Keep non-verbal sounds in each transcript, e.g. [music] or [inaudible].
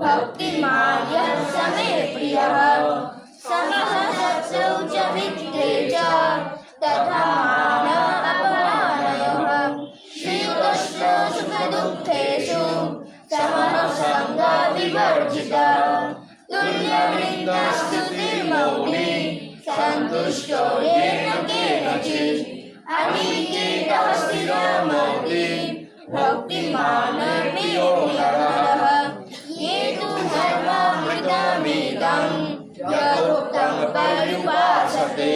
भक्तिमान् यः स मे प्रियः समः शत्रौ च मित्रे च तथा मान अपमानयः शीतोष्ण सुखदुःखेषु समः सङ्गविवर्जितः तुल्यवृन्दास्तुतिर्मौनि सन्तुष्टो येन केनचित् अनिकेतः स्थिरमति भक्तिमान् प्रियो नरः ये यदुक्तं पर्युपासते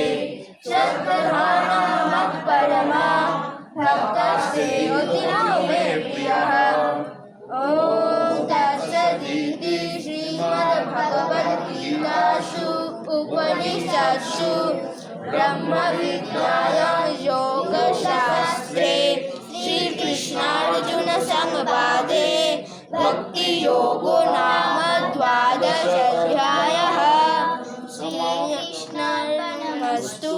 श्रद्धाना मत्परमा भक्तस्तेऽतिनो मे प्रियः ॐ तत्सदिति श्रीमद्भगवद्गीतासु उपनिषत्सु ब्रह्मविद्यायां योगशास्त्रे श्रीकृष्णार्जुनसंवादे भक्तियोगो नाम श्रीकृष्णार्पणमस्तु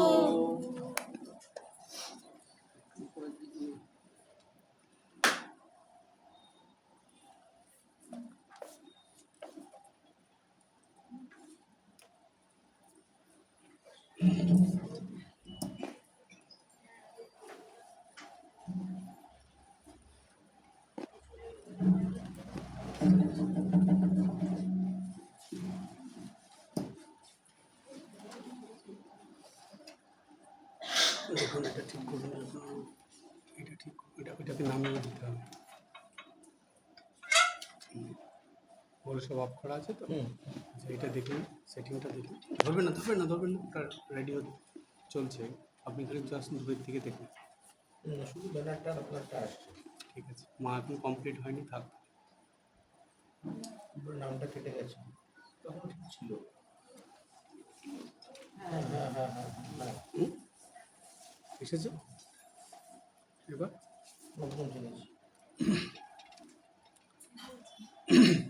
সব অফ করা আছে তো। আচ্ছা এটা দেখুন সেটিংটা দেখুন। ধরবেন না ধরবেন না ধরবেন না ওটা রেডি চলছে। আপনি খালি জাস্ট দূরের দিকে দেখুন। শুধু ব্যানারটা আপনারটা আসছে। ঠিক আছে। মা এখন কমপ্লিট হয়নি থাক। নামটা কেটে গেছে। তখন ঠিক ছিল। হ্যাঁ হ্যাঁ হ্যাঁ হ্যাঁ হ্যাঁ। হুম? এসেছে? এবার? নতুন জিনিস। [coughs]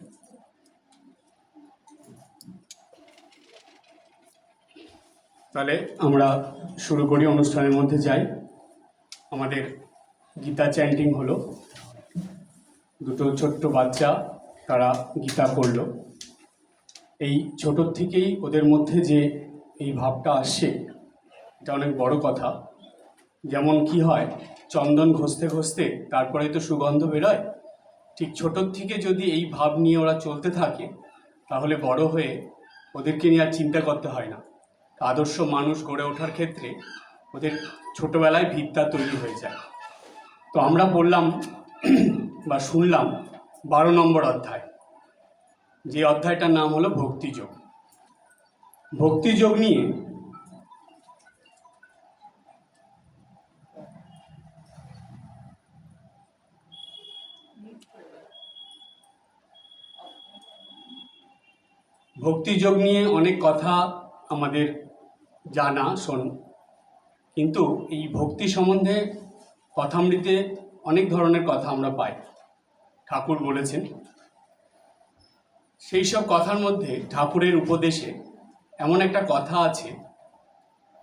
তাহলে আমরা শুরু করি, অনুষ্ঠানের মধ্যে যাই। আমাদের গীতা চ্যান্টিং হলো। দুটো ছোট্ট বাচ্চা তারা গীতা করল এই ছোটোর থেকেই ওদের মধ্যে যে এই ভাবটা আসছে এটা অনেক বড় কথা। যেমন কি হয়, চন্দন ঘষতে ঘষতে তারপরে তো সুগন্ধ বেরোয়। ঠিক ছোটোর থেকে যদি এই ভাব নিয়ে ওরা চলতে থাকে, তাহলে বড় হয়ে ওদেরকে নিয়ে আর চিন্তা করতে হয় না। আদর্শ মানুষ গড়ে ওঠার ক্ষেত্রে ওদের ছোটোবেলায় ভিত্তা তৈরি হয়ে যায়। তো আমরা বললাম বা শুনলাম বারো নম্বর অধ্যায়। যে অধ্যায়টার নাম হলো ভক্তিযোগ। ভক্তিযোগ নিয়ে ভক্তিযোগ নিয়ে অনেক কথা আমাদের জানা শোন। কিন্তু এই ভক্তি সম্বন্ধে কথামৃতে অনেক ধরনের কথা আমরা পাই। ঠাকুর বলেছেন, সেই সব কথার মধ্যে ঠাকুরের উপদেশে এমন একটা কথা আছে,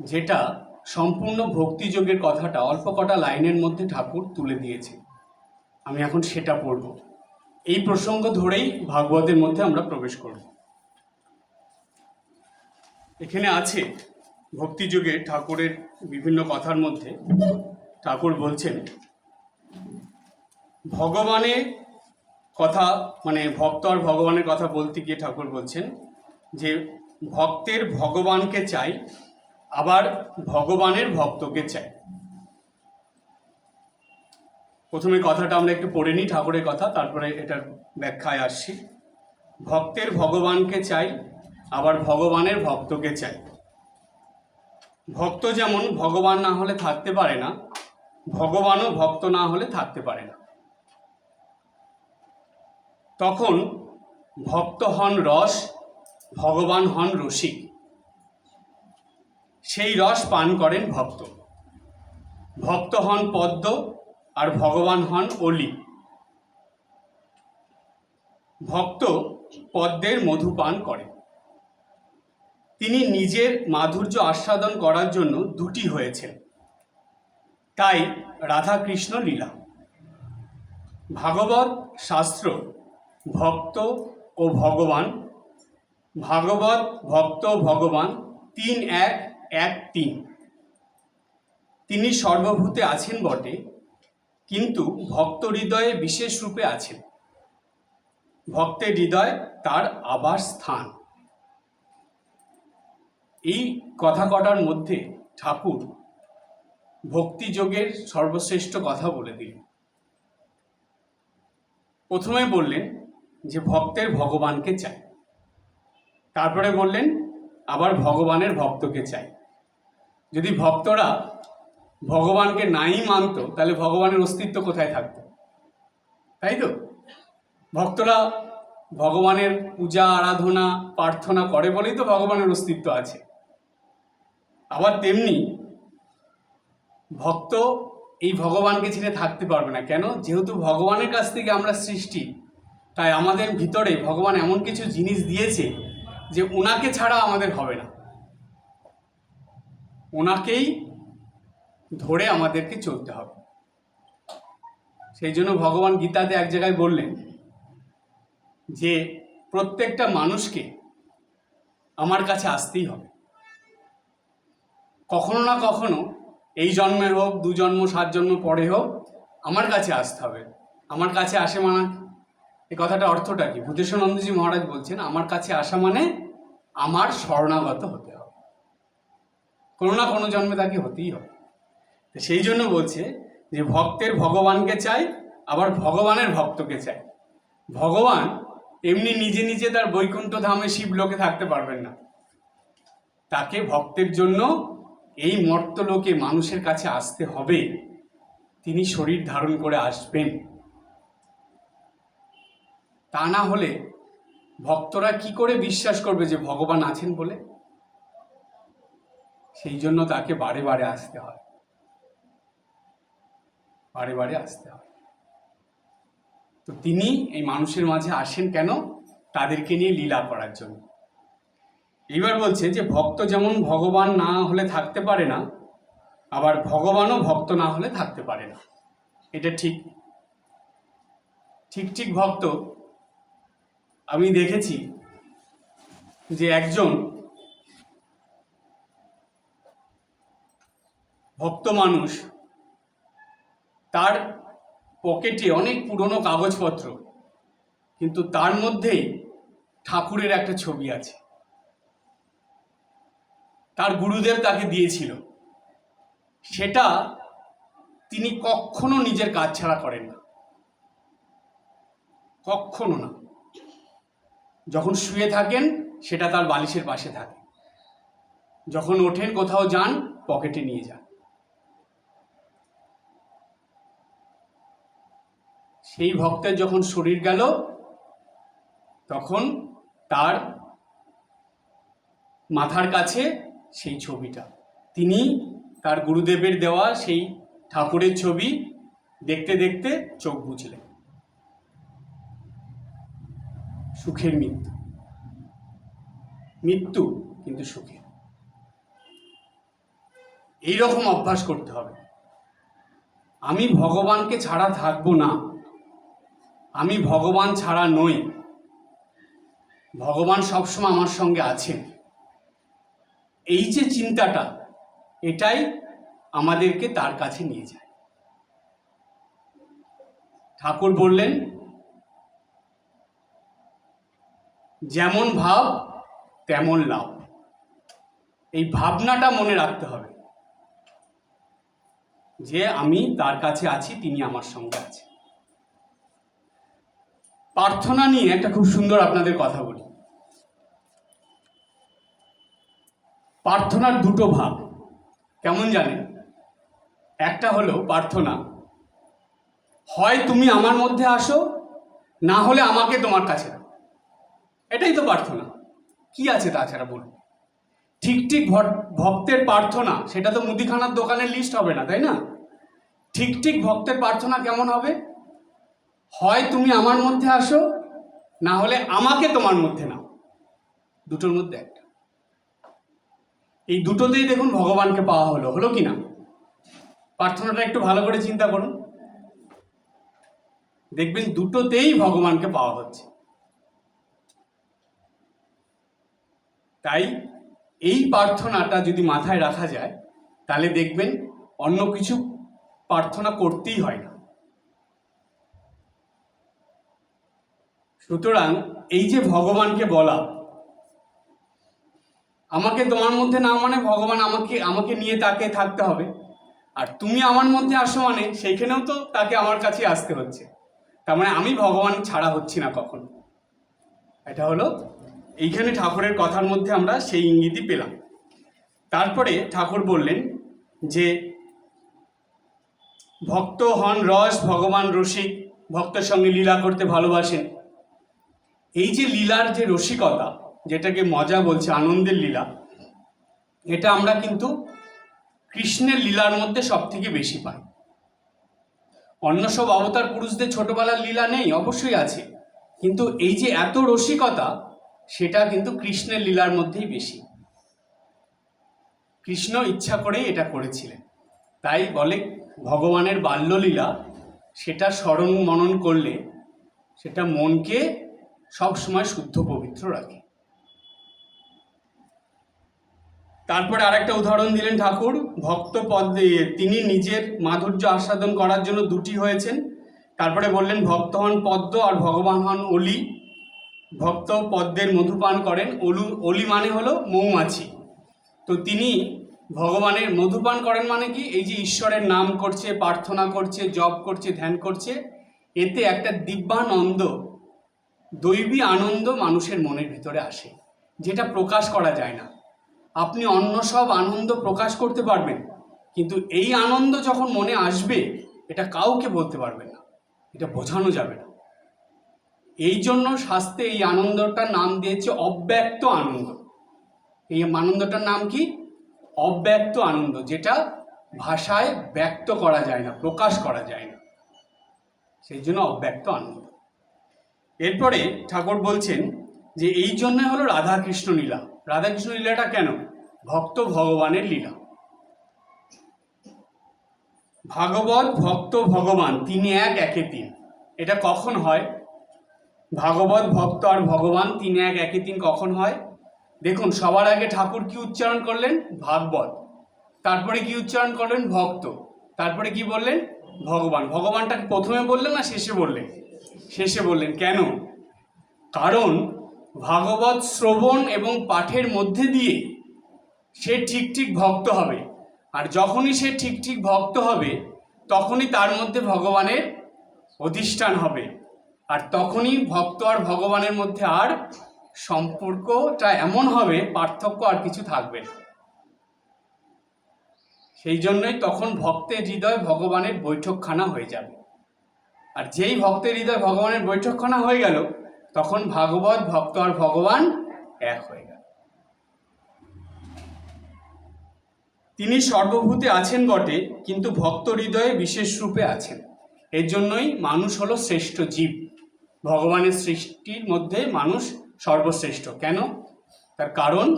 যেটা সম্পূর্ণ ভক্তিযোগের কথাটা অল্প কটা লাইনের মধ্যে ঠাকুর তুলে দিয়েছে। আমি এখন সেটা পড়ব। এই প্রসঙ্গ ধরেই ভাগবতের মধ্যে আমরা প্রবেশ করব। এখানে আছে ভক্তিযুগে ঠাকুরের বিভিন্ন কথার মধ্যে ঠাকুর বলছেন ভগবানের কথা মানে ভক্ত আর ভগবানের কথা বলতে গিয়ে ঠাকুর বলছেন যে, ভক্তের ভগবানকে চাই, আবার ভগবানের ভক্তকে চাই। প্রথমে কথাটা আমরা একটু পড়ে নিই ঠাকুরের কথা, তারপরে এটার ব্যাখ্যায় আসছি। ভক্তের ভগবানকে চাই, আবার ভগবানের ভক্তকে চাই। ভক্ত যেমন ভগবান না হলে থাকতে পারে না, ভগবানও ভক্ত না হলে থাকতে পারে না। তখন ভক্ত হন রস, ভগবান হন রসিক। সেই রস পান করেন ভক্ত। ভক্ত হন পদ্ম আর ভগবান হন অলি। ভক্ত পদ্মের মধু পান করেন। তিনি নিজের মাধুর্য আস্বাদন করার জন্য দুটি হয়েছেন। তাই রাধাকৃষ্ণ লীলা। ভাগবত শাস্ত্র, ভক্ত ও ভগবান। ভাগবত, ভক্ত ভগবান তিন এক এক তিন। তিনি সর্বভূতে আছেন বটে, কিন্তু ভক্ত হৃদয়ে বিশেষ রূপে আছেন। ভক্তের হৃদয় তার আবাস স্থান। এই কথা কটার মধ্যে ঠাকুর ভক্তিযোগের সর্বশ্রেষ্ঠ কথা বলে দিলেন। প্রথমে বললেন যে ভক্তের ভগবানকে চাই। তারপরে বললেন, আবার ভগবানের ভক্তকে চাই। যদি ভক্তরা ভগবানকে নাই মানতো, তাহলে ভগবানের অস্তিত্ব কোথায় থাকতো তাই তো? ভক্তরা ভগবানের পূজা, আরাধনা, প্রার্থনা করে বলেই তো ভগবানের অস্তিত্ব আছে। আবার তেমনি ভক্ত এই ভগবানকে ছেড়ে থাকতে পারবে না। কেন? যেহেতু ভগবানের কাছ থেকে আমরা সৃষ্টি, তাই আমাদের ভিতরে ভগবান এমন কিছু জিনিস দিয়েছে যে ওনাকে ছাড়া আমাদের হবে না। ওনাকেই ধরে আমাদেরকে চলতে হবে। সেই জন্য ভগবান গীতাতে এক জায়গায় বললেন যে, প্রত্যেকটা মানুষকে আমার কাছে আসতেই হবে। কখনো না কখনো এই জন্মের হোক, দু জন্ম, সাত জন্ম পরে হোক, আমার কাছে আসতে হবে। আমার কাছে আসে মানে এই কথাটা অর্থটা কি? ভূতেশ্বরনন্দজি মহারাজ বলছেন, আমার কাছে আসা মানে আমার শরণাগত হতে হবে। কোনো না কোনো জন্মে তাকে হতেই হবে। তো সেই জন্য বলছে যে, ভক্তের ভগবানকে চাই, আবার ভগবানের ভক্তকে চাই। ভগবান এমনি নিজে নিজে তার বৈকুণ্ঠ ধামে শিবলোকে থাকতে পারবেন না। তাকে ভক্তের জন্য এই মর্তলোকে মানুষের কাছে আসতে হবে। তিনি শরীর ধারণ করে আসবেন। তা না হলে ভক্তরা কি করে বিশ্বাস করবে যে ভগবান আছেন বলে? সেই জন্য তাকে বারে বারে আসতে হয়। বারে বারে আসতে হয়। তো তিনি এই মানুষের মাঝে আসেন কেন? তাদেরকে নিয়ে লীলা করার জন্য। এইবার বলছে যে ভক্ত যেমন ভগবান না হলে থাকতে পারে না, আবার ভগবানও ভক্ত না হলে থাকতে পারে না। এটা ঠিক। ঠিক ঠিক ভক্ত। আমি দেখেছি যে একজন ভক্ত মানুষ, তার পকেটে অনেক পুরনো কাগজপত্র, কিন্তু তার মধ্যেই ঠাকুরের একটা ছবি আছে। তার গুরুদেব তাকে দিয়েছিল। সেটা তিনি কখনো নিজের কাজ ছাড়া করেন না। কখনো না। যখন শুয়ে থাকেন, সেটা তার বালিশের পাশে থাকে। যখন ওঠেন, কোথাও যান, পকেটে নিয়ে যান। সেই ভক্তের যখন শরীর গেল, তখন তার মাথার কাছে সেই ছবিটা। তিনি তার গুরুদেবের দেওয়া সেই ঠাকুরের ছবি দেখতে দেখতে চোখ বুঝলেন। সুখের মৃত্যু। মৃত্যু কিন্তু সুখের। এই রকম অভ্যাস করতে হবে। আমি ভগবানকে ছাড়া থাকব না। আমি ভগবান ছাড়া নই। ভগবান সবসময় আমার সঙ্গে আছেন। এই যে চিন্তাটা, এটাই আমাদেরকে তার কাছে নিয়ে যায়। ঠাকুর বললেন, যেমন ভাব, তেমন লাভ। এই ভাবনাটা মনে রাখতে হবে। যে আমি তার কাছে আছি, তিনি আমার সঙ্গে আছেন। প্রার্থনা নিয়ে একটা খুব সুন্দর আপনাদের কথা বলি। প্রার্থনার দুটো ভাগ। কেমন জানেন একটা হলো প্রার্থনা। হয় তুমি আমার মধ্যে আসো, না হলে আমাকে তোমার কাছে এটাই তো প্রার্থনা। কি আছে তাছাড়া বলুন? ঠিক ঠিক ভক্তের প্রার্থনা, সেটা তো মুদিখানার দোকানের লিস্ট হবে না, তাই না? ঠিক ঠিক ভক্তের প্রার্থনা কেমন হবে? হয় তুমি আমার মধ্যে আসো, না হলে আমাকে তোমার মধ্যে নাও। দুটোর মধ্যে একটা। এই দুটোতেই দেখুন ভগবানকে পাওয়া হলো। হলো কি না? প্রার্থনাটা একটু ভালো করে চিন্তা করুন। দেখবেন দুটোতেই ভগবানকে পাওয়া হচ্ছে। তাই এই প্রার্থনাটা যদি মাথায় রাখা যায়, তাহলে দেখবেন অন্য কিছু প্রার্থনা করতেই হয় না। সুতরাং এই যে ভগবানকে বলা আমাকে তোমার মধ্যে না মানে ভগবান আমাকে আমাকে নিয়ে তাকে থাকতে হবে। আর তুমি আমার মধ্যে আসো মানে সেইখানেও তো তাকে আমার কাছে আসতে হচ্ছে। তার মানে আমি ভগবান ছাড়া হচ্ছি না কখন। এটা হলো এইখানে ঠাকুরের কথার মধ্যে আমরা সেই ইঙ্গিতই পেলাম। তারপরে ঠাকুর বললেন যে, ভক্ত হন রস, ভগবান রসিক, ভক্তের সঙ্গে লীলা করতে ভালোবাসেন। এই যে লীলার যে রসিকতা যেটাকে মজা বলছে, আনন্দের লীলা। এটা আমরা কিন্তু কৃষ্ণের লীলার মধ্যে সব থেকে বেশি পাই। অন্য সব অবতার পুরুষদের ছোটবেলার লীলা নেই, অবশ্যই আছে। কিন্তু এই যে এত রসিকতা, সেটা কিন্তু কৃষ্ণের লীলার মধ্যেই বেশি। কৃষ্ণ ইচ্ছা করেই এটা করেছিলেন। তাই বলে ভগবানের বাল্যলীলা, সেটা স্মরণ মনন করলে, সেটা মনকে সব সময় শুদ্ধ পবিত্র রাখে। তারপরে আরেকটা উদাহরণ দিলেন ঠাকুর ভক্ত পদে তিনি নিজের মাধুর্য আস্বাদন করার জন্য দুটি হয়েছেন। তারপরে বললেন ভক্ত হন পদ্ম আর ভগবান হন অলি। ভক্ত পদ্মের মধুপান করেন। অলু, অলি মানে হলো মৌমাছি। তো তিনি ভগবানের মধুপান করেন মানে কি? এই যে ঈশ্বরের নাম করছে, প্রার্থনা করছে, জপ করছে, ধ্যান করছে, এতে একটা দিব্যানন্দ, দৈবী আনন্দ মানুষের মনের ভিতরে আসে, যেটা প্রকাশ করা যায় না। আপনি অন্য সব আনন্দ প্রকাশ করতে পারবেন, কিন্তু এই আনন্দ যখন মনে আসবে, এটা কাউকে বলতে পারবেন না, এটা বোঝানো যাবে না। এই জন্য শাস্ত্রে এই আনন্দটার নাম দিয়েছে অব্যক্ত আনন্দ। এই আনন্দটার নাম কি? অব্যক্ত আনন্দ, যেটা ভাষায় ব্যক্ত করা যায় না, প্রকাশ করা যায় না। সেই জন্য অব্যক্ত আনন্দ। এরপরে ঠাকুর বলছেন যে, এই জন্য হলো রাধাকৃষ্ণ লীলা। রাধাকৃষ্ণ লীলাটা কেন? ভক্ত ভগবানের লীলা। ভাগবত ভক্ত ভগবান, তিনি এক, একে তিন। এটা কখন হয়? ভাগবত ভক্ত আর ভগবান, তিন এক, একে তিন কখন হয়? দেখুন, সবার আগে ঠাকুর কি উচ্চারণ করলেন? ভাগবত। তারপরে কি উচ্চারণ করলেন? ভক্ত। তারপরে কি বললেন? ভগবান। ভগবানটাকে প্রথমে বললেন না শেষে বললেন? শেষে বললেন। কেন? কারণ ভাগবত শ্রবণ এবং পাঠের মধ্যে দিয়ে সে ঠিক ঠিক ভক্ত হবে। আর যখনই সে ঠিক ঠিক ভক্ত হবে, তখনই তার মধ্যে ভগবানের অধিষ্ঠান হবে। আর তখনই ভক্ত আর ভগবানের মধ্যে আর সম্পর্কটা এমন হবে, পার্থক্য আর কিছু থাকবে না। সেই জন্যই তখন ভক্তের হৃদয় ভগবানের বৈঠকখানা হয়ে যাবে। আর যেই ভক্তের হৃদয় ভগবানের বৈঠকখানা হয়ে গেল, তখন ভাগবত ভক্ত আর ভগবান এক হয়ে গেল। তিনি সর্বভূতে আছেন বটে, কিন্তু ভক্ত হৃদয়ে বিশেষ রূপে আছেন। এর জন্যই মানুষ হলো শ্রেষ্ঠ জীব। ভগবানের সৃষ্টির মধ্যে মানুষ সর্বশ্রেষ্ঠ। কেন? তার কারণ,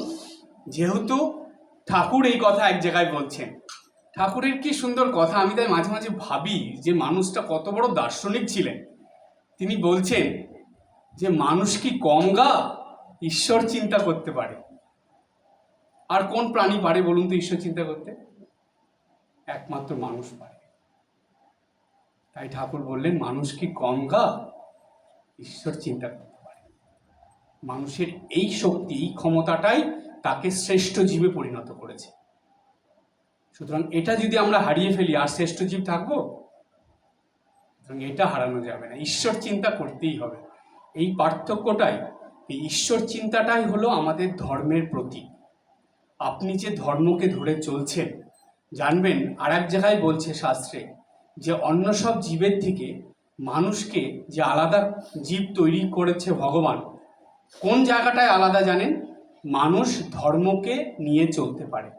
যেহেতু ঠাকুর এই কথা এক জায়গায় বলছেন। ঠাকুরের কি সুন্দর কথা, আমি তাই মাঝে মাঝে ভাবি যে মানুষটা কত বড় দার্শনিক ছিলেন। তিনি বলছেন যে, মানুষ কি কম গা? ঈশ্বর চিন্তা করতে পারে। আর কোন প্রাণী পারে বলুন তো ঈশ্বর চিন্তা করতে? একমাত্র মানুষ পারে। তাই ঠাকুর বললেন, মানুষ কি কম গা? ঈশ্বর চিন্তা করতে পারে। মানুষের এই শক্তি, এই ক্ষমতাটাই তাকে শ্রেষ্ঠ জীবে পরিণত করেছে। সুতরাং এটা যদি আমরা হারিয়ে ফেলি, আর শ্রেষ্ঠ জীব থাকব? সুতরাং এটা হারানো যাবে না। ঈশ্বর চিন্তা করতেই হবে। এই পার্থক্যটাই, এই ঈশ্বর চিন্তাটাই হলো আমাদের ধর্মের প্রতীক। আপনি যে ধর্মকে ধরে চলছেন, জানবেন আর এক জায়গায় বলছে শাস্ত্রে যে অন্য সব জীবের থেকে মানুষকে যে আলাদা জীব তৈরি করেছে ভগবান, কোন জায়গাটায় আলাদা জানেন? মানুষ ধর্মকে নিয়ে চলতে পারে,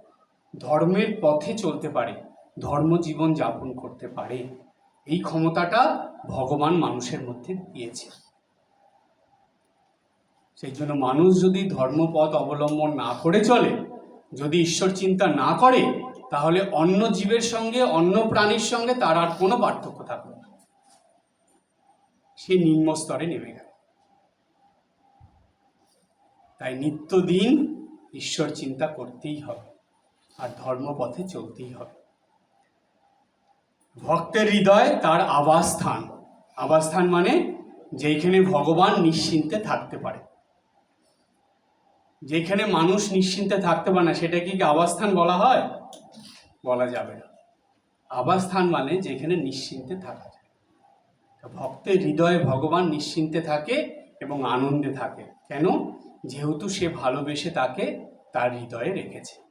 ধর্মের পথে চলতে পারে, ধর্ম জীবন যাপন করতে পারে। এই ক্ষমতাটা ভগবান মানুষের মধ্যে দিয়েছে। সেই জন্য মানুষ যদি ধর্মপথ অবলম্বন না করে চলে যদি ঈশ্বর চিন্তা না করে, তাহলে অন্য জীবের সঙ্গে, অন্য প্রাণীর সঙ্গে তার আর কোনো পার্থক্য থাকবে না। সে নিম্ন স্তরে নেমে গেল। তাই নিত্যদিন ঈশ্বর চিন্তা করতেই হবে আর ধর্মপথে চলতেই হবে। ভক্তের হৃদয় তার আবাসস্থান। আবাসস্থান মানে যেখানে ভগবান নিশ্চিন্তে থাকতে পারে। যেখানে মানুষ নিশ্চিন্তে থাকতে পারে না সেটা কি আবাসস্থান বলা হয়? বলা যাবে না। আবাসস্থান মানে যেখানে নিশ্চিন্তে থাকা যায়। ভক্তের হৃদয়ে ভগবান নিশ্চিন্তে থাকে এবং আনন্দে থাকে। কেন? যেহেতু সে ভালোবেসে তাকে তার হৃদয়ে রেখেছে।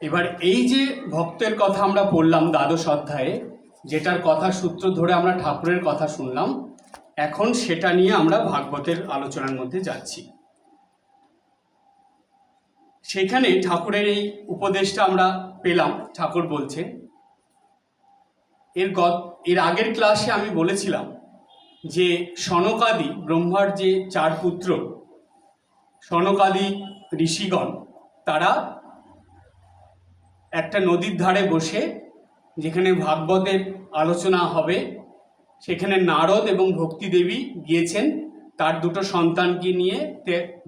এবার এই যে ভক্তের কথা আমরা পড়লাম দ্বাদশ অধ্যায়ে, যেটার কথা সূত্র ধরে আমরা ঠাকুরের কথা শুনলাম, এখন সেটা নিয়ে আমরা ভাগবতের আলোচনার মধ্যে যাচ্ছি। সেখানে ঠাকুরের এই উপদেশটা আমরা পেলাম, ঠাকুর বলছে। এর গত, এর আগের ক্লাসে আমি বলেছিলাম যে সনকাদি ব্রহ্মার যে চার পুত্র, সনকাদি ঋষিগণ, তারা একটা নদীর ধারে বসে, যেখানে ভাগবতের আলোচনা হবে, সেখানে নারদ এবং ভক্তি দেবী গিয়েছেন। তার দুটো সন্তানকে নিয়ে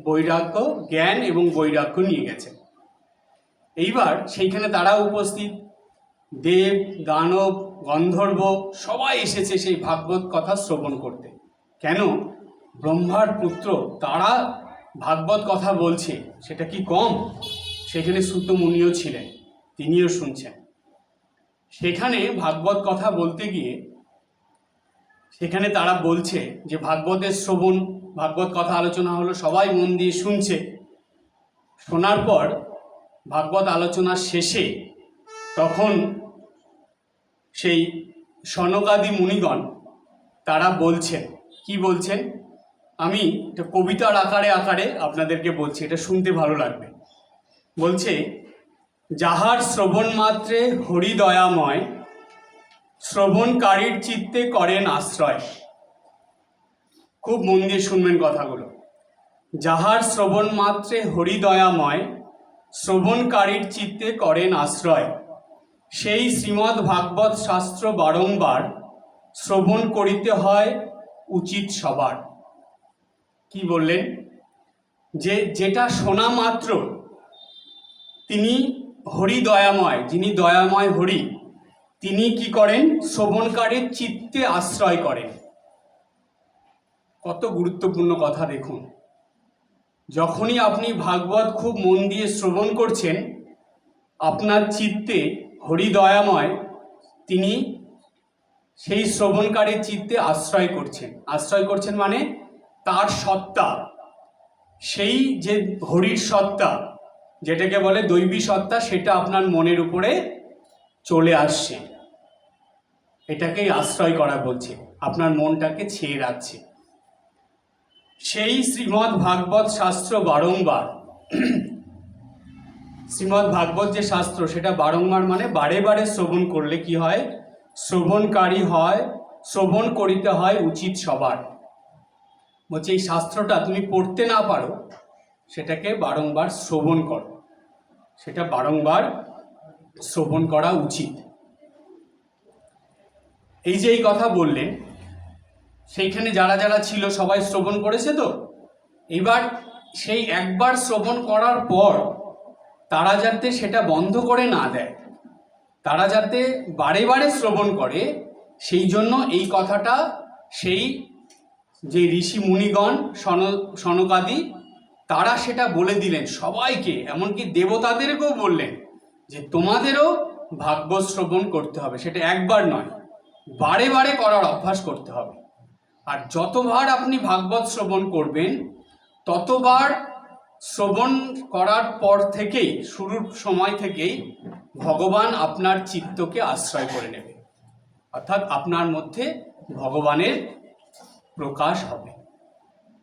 বৈরাগ্য, জ্ঞান এবং বৈরাগ্য নিয়ে গেছে। এইবার সেইখানে তারা উপস্থিত। দেব, দানব, গন্ধর্ব সবাই এসেছে সেই ভাগবত কথা শ্রবণ করতে। কেন? ব্রহ্মার পুত্র, তারা ভাগবত কথা বলছে, সেটা কি কম? সেখানে সুত মুনিও ছিলেন, তিনিও শুনছেন। সেখানে ভাগবত কথা বলতে গিয়ে সেখানে তারা বলছে যে ভাগবতের শ্রবণ, ভাগবত কথা আলোচনা হলো, সবাই মন দিয়ে শুনছে। শোনার পর ভাগবত আলোচনার শেষে তখন সেই সনকাদি মুনিগণ তারা বলছেন, কি বলছেন? আমি এটা কবিতার আকারে আকারে আপনাদেরকে বলছি, এটা শুনতে ভালো লাগবে। বলছে, যাহার শ্রবণ মাত্রে হরিদয়াময় শ্রবণকারীর চিত্তে করেন আশ্রয়। খুব মন দিয়ে শুনবেন কথাগুলো। যাহার শ্রবণ মাত্রে হরিদয়াময় শ্রবণকারীর চিত্তে করেন আশ্রয়। সেই শ্রীমদ্ ভাগবত শাস্ত্র বারংবার শ্রবণ করিতে হয় উচিত সবার। কি বললেন? যে যেটা শোনা মাত্র, তিনি হরি দয়াময় যিনি দয়াময় হরি তিনি কি করেন? শ্রবণকারীর চিত্তে আশ্রয় করেন। কত গুরুত্বপূর্ণ কথা দেখুন। যখনই আপনি ভাগবত খুব মন দিয়ে শ্রবণ করছেন, আপনার চিত্তে হরি দয়াময় তিনি সেই শ্রবণকারীর চিত্তে আশ্রয় করছেন। আশ্রয় করছেন মানে তার সত্তা। সেই যে হরির সত্তা, যেটাকে বলে দৈবী সত্তা, সেটা আপনার মনের উপরে চলে আসছে। এটাকেই আশ্রয় করা বলছে। আপনার মনটাকে ছেয়ে রাখছে। সেই শ্রীমদ্ ভাগবত শাস্ত্র বারংবার। শ্রীমদ্ ভাগবত যে শাস্ত্র, সেটা বারংবার মানে বারে বারে শ্রবণ করলে কি হয়? শ্রবণকারী হয়, শ্রবণ করিতে হয় উচিত সবার। বলছে, এই শাস্ত্রটা তুমি পড়তে না পারো, সেটাকে বারংবার শ্রবণ করো। সেটা বারংবার শ্রবণ করা উচিত। এই যে এই কথা বললেন, সেইখানে যারা যারা ছিল সবাই শ্রবণ করেছে তো? এবার সেই একবার শ্রবণ করার পর তারা যাতে সেটা বন্ধ করে না দেয়, তারা যাতে বারে বারে শ্রবণ করে, সেই জন্য এই কথাটা সেই যে ঋষি মুনিগণ, সন, সনকাদি, তারা সেটা বলে দিলেন সবাইকে, এমনকি দেবতাদেরকেও বললেন। যে তোমাদেরও ভাগ্য শ্রবণ করতে হবে, সেটা একবার নয়, বারে বারে করার অভ্যাস করতে হবে। আর যতবার আপনি ভাগবত শ্রবণ করবেন, ততবার শ্রবণ করার পর থেকেই, শুরুর সময় থেকেই ভগবান আপনার চিত্তকে আশ্রয় করে নেবে। অর্থাৎ আপনার মধ্যে ভগবানের প্রকাশ হবে।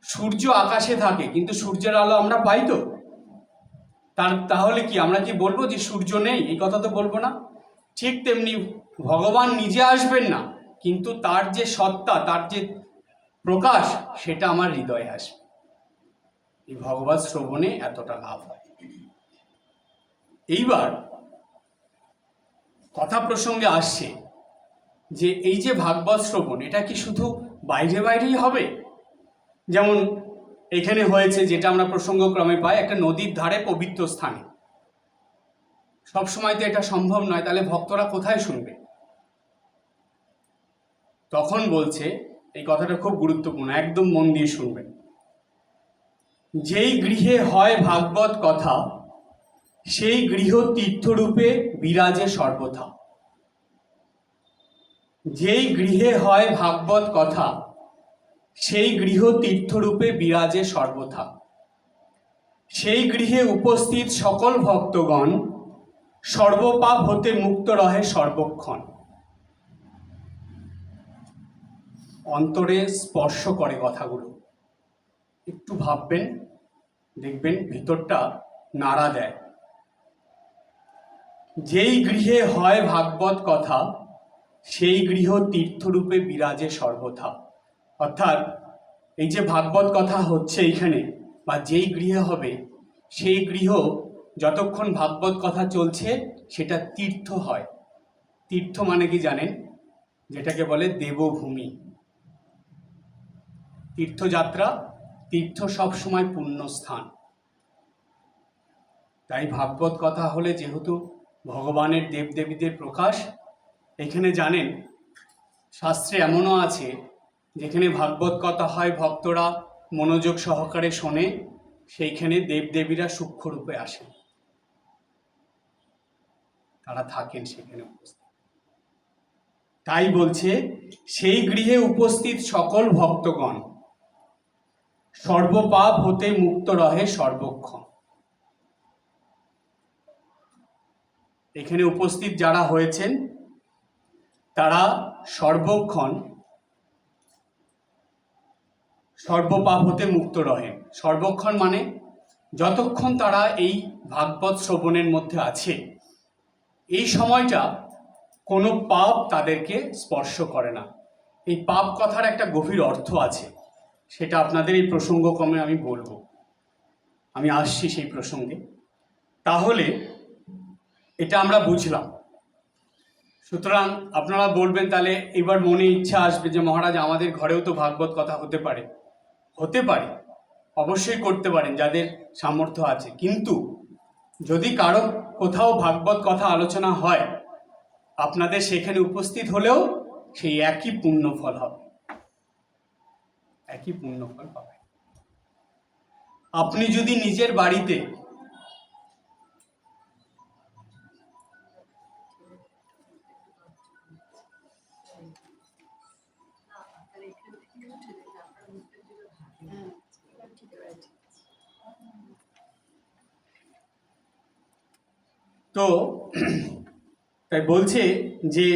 সূর্য আকাশে থাকে, কিন্তু সূর্যের আলো আমরা পাই তো? তার তাহলে কি আমরা কি বলব যে সূর্য নেই? এই কথা তো বলব না। ঠিক তেমনি ভগবান নিজে আসবেন না, কিন্তু তার যে সত্তা, তার যে প্রকাশ, সেটা আমার হৃদয়ে আসবে। এই ভগবত শ্রবণে এতটা লাভ হয়। এইবার কথা প্রসঙ্গে আসছে যে এই যে ভাগবত শ্রবণ, এটা কি শুধু বাইরে বাইরেই হবে? যেমন এখানে হয়েছে যেটা আমরা প্রসঙ্গক্রমে পাই, একটা নদীর ধারে পবিত্র স্থানে। সব সময় তো এটা সম্ভব নয়, তাহলে ভক্তরা কোথায় শুনবে? তখন বলছে, এই কথাটা খুব গুরুত্বপূর্ণ, একদম মন দিয়ে শুনবেন। যেই গৃহে হয় ভাগবত কথা, সেই গৃহ তীর্থরূপে বিরাজে সর্বথা। যেই গৃহে হয় ভাগবত কথা সেই গৃহ তীর্থরূপে বিরাজে সর্বথা। সেই গৃহে উপস্থিত সকল ভক্তগণ সর্বপাপ হতে মুক্ত রহে সর্বক্ষণ। অন্তরে স্পর্শ করে কথাগুলো। একটু ভাববেন, দেখবেন ভিতরটা নাড়া দেয়। যেই গৃহে হয় ভাগবত কথা, সেই গৃহ তীর্থরূপে বিরাজে সর্বথা। অর্থাৎ এই যে ভাগবত কথা হচ্ছে এইখানে, বা যেই গৃহে হবে, সেই গৃহ যতক্ষণ ভাগবত কথা চলছে, সেটা তীর্থ হয়। তীর্থ মানে কি জানেন? যেটাকে বলে দেবভূমি। তীর্থযাত্রা, তীর্থ সবসময় পুণ্য স্থান। তাই ভাগবত কথা হলে যেহেতু ভগবানের দেবদেবীদের প্রকাশ, এখানে জানেন, শাস্ত্রে এমনও আছে যেখানে ভাগবত কথা হয় ভক্তরা মনোযোগ সহকারে শোনে, সেইখানে দেবদেবীরা সূক্ষ্মরূপে আসেন তারা থাকেন সেখানে উপস্থিত। তাই বলছে, সেই গৃহে উপস্থিত সকল ভক্তগণ, সর্বপাপ হতে মুক্ত রহে সর্বক্ষণ। এখানে উপস্থিত যারা হয়েছেন, তারা সর্বক্ষণ সর্বপাপ হতে মুক্ত রহেন সর্বক্ষণ মানে যতক্ষণ তারা এই ভাগবত শ্রবণের মধ্যে আছে, এই সময়টা কোনো পাপ তাদেরকে স্পর্শ করে না। এই পাপ কথার একটা গভীর অর্থ আছে, সেটা আপনাদের এই প্রসঙ্গক্রমে আমি বলব। আমি আসছি সেই প্রসঙ্গে। তাহলে এটা আমরা বুঝলাম। সুতরাং আপনারা বলবেন, তাহলে এবার মনে ইচ্ছা আসবে যে মহারাজ, আমাদের ঘরেও তো ভাগবত কথা হতে পারে। হতে পারে, অবশ্যই করতে পারেন, যাদের সামর্থ্য আছে। কিন্তু যদি কারও কোথাও ভাগবত কথা আলোচনা হয়, আপনাদের সেখানে উপস্থিত হলেও সেই একই পূর্ণ ফল হবে। একই পূর্ণ ফল পাবে আপনি যদি নিজের বাড়িতে তো, তাই বলছে যে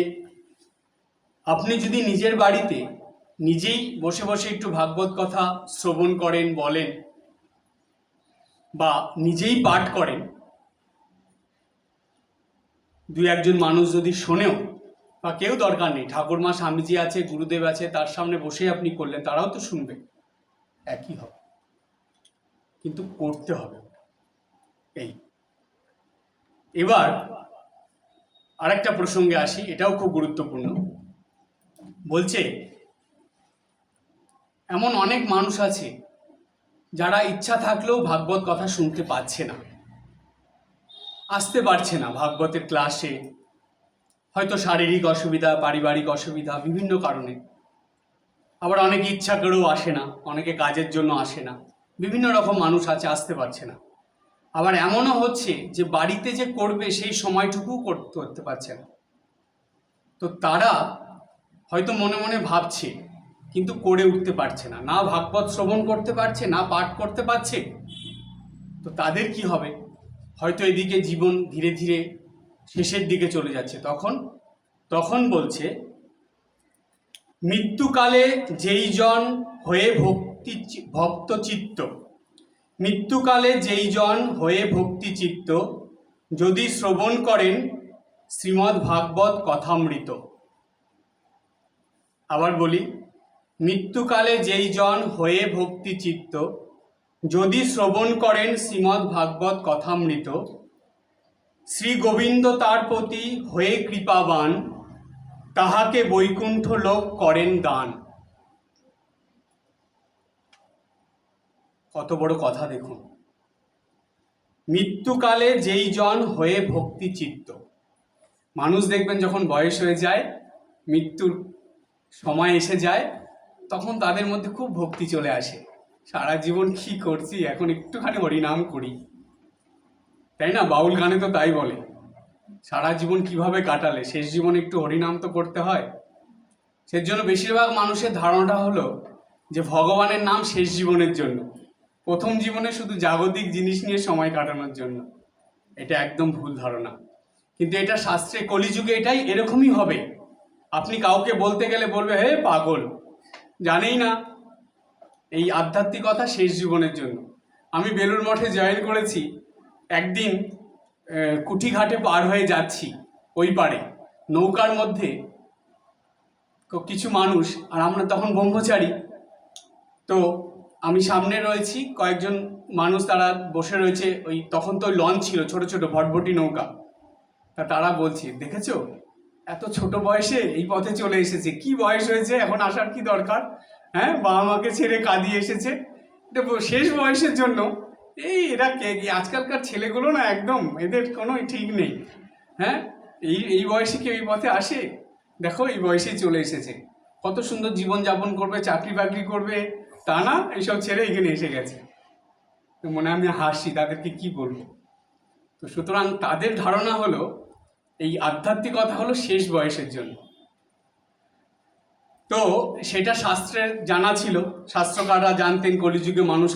আপনি যদি নিজের বাড়িতে নিজেই বসে বসে একটু ভাগবত কথা শ্রবণ করেন, বলেন, বা নিজেই পাঠ করেন দুই একজন মানুষ যদি শোনেও, বা কেউ দরকার নেই, ঠাকুরমা স্বামীজি আছে, গুরুদেব আছে, তার সামনে বসেই আপনি করলেন, তারাও তো শুনবে। একই হবে। কিন্তু করতে হবে। এই এবার আরেকটা প্রসঙ্গে আসি, এটাও খুব গুরুত্বপূর্ণ। বলছে, এমন অনেক মানুষ আছে যারা ইচ্ছা থাকলেও ভাগবত কথা শুনতে পাচ্ছে না। আসতে পারছে না ভাগবতের ক্লাসে। হয়তো শারীরিক অসুবিধা, পারিবারিক অসুবিধা, বিভিন্ন কারণে। আবার অনেকে ইচ্ছা করেও আসে না, অনেকে কাজের জন্য আসে না। বিভিন্ন রকম মানুষ আছে, আসতে পারছে না। আবার এমনও হচ্ছে যে বাড়িতে যে করবে সেই সময়টুকু করতে পারছে না। তো তারা হয়তো মনে মনে ভাবছে, কিন্তু করে উঠতে পারছে না। না ভাগবত শ্রবণ করতে পারছে, না পাঠ করতে পারছে। তো তাদের কি হবে? হয়তো এদিকে জীবন ধীরে ধীরে শেষের দিকে চলে যাচ্ছে। তখন তখন বলছে, মৃত্যুকালে যেই জন হয়ে ভক্তি ভক্ত চিত্ত মৃত্যুকালে যেই জন হয়ে ভক্তি চিত্ত যদি শ্রবণ করেন, শ্রীমদ্ ভাগবত কথামৃত। আবার বলি, মৃত্যুকালে যেই জন হয়ে ভক্তি চিত্ত যদি শ্রবণ করেন শ্রীমদ্ ভাগবত কথামৃত, শ্রী গোবিন্দ তার প্রতি হয়ে কৃপাবান, তাহাকে বৈকুণ্ঠ লোক করেন দান। কত বড় কথা দেখুন। মৃত্যুকালে যেই জন হয়ে ভক্তি চিত্ত, মানুষ দেখবেন যখন বয়স হয়ে যায়, মৃত্যুর সময় এসে যায়, তখন তাদের মধ্যে খুব ভক্তি চলে আসে। সারা জীবন কি করছি, এখন একটুখানি হরিনাম করি। তাই না? বাউল গানে তো তাই বলে। সারা জীবন কীভাবে কাটালে? শেষ জীবনে একটু হরিনাম তো করতে হয়। সেজন্য বেশিরভাগ মানুষের ধারণাটা হলো যে ভগবানের নাম শেষ জীবনের জন্য। প্রথম জীবনে শুধু জাগতিক জিনিস নিয়ে সময় কাটানোর জন্য। এটা একদম ভুল ধারণা। কিন্তু এটা শাস্ত্রে কলিযুগে এটাই এরকমই হবে। আপনি কাউকে বলতে গেলে বলবে, হে পাগল, জানেই না এই আধ্যাত্মিকতা শেষ জীবনের জন্য। আমি বেলুর মঠে জয়েন করেছি। একদিন কুঠিঘাটে পার হয়ে যাচ্ছি ওই পারে নৌকার মধ্যে কিছু মানুষ, আর আমরা তখন ব্রহ্মচারী। তো আমি সামনে রয়েছি, কয়েকজন মানুষ তারা বসে রয়েছে, ওই তখন তো লঞ্চ ছিল, ছোট ছোট ভটভটি নৌকা। তা তারা বলছে, দেখেছ? এত ছোট বয়সে এই পথে চলে এসেছে। কি বয়স হয়েছে? এখন আসার কি দরকার? হ্যাঁ বাবা মাকে ছেড়ে কাঁদিয়ে এসেছে। এটা শেষ বয়সের জন্য। এই, এরা কে আজকালকার ছেলেগুলো না একদম, এদের কোনো ঠিক নেই। হ্যাঁ এই এই বয়সে কেউ এই পথে আসে? দেখো, এই বয়সেই চলে এসেছে। কত সুন্দর জীবন যাপন করবে চাকরি বাকরি করবে তা না, এইসব ছেড়ে এখানে এসে গেছে। তো মনে আমি হাসি, তাদেরকে কি বলব? তো সুতরাং তাদের ধারণা হলো, এই আধ্যাত্মিকতা হলো শেষ বয়সের জন্য। তো সেটা শাস্ত্রের জানা ছিল, শাস্ত্রকাররা জানতেন কলিযুগে মানুষ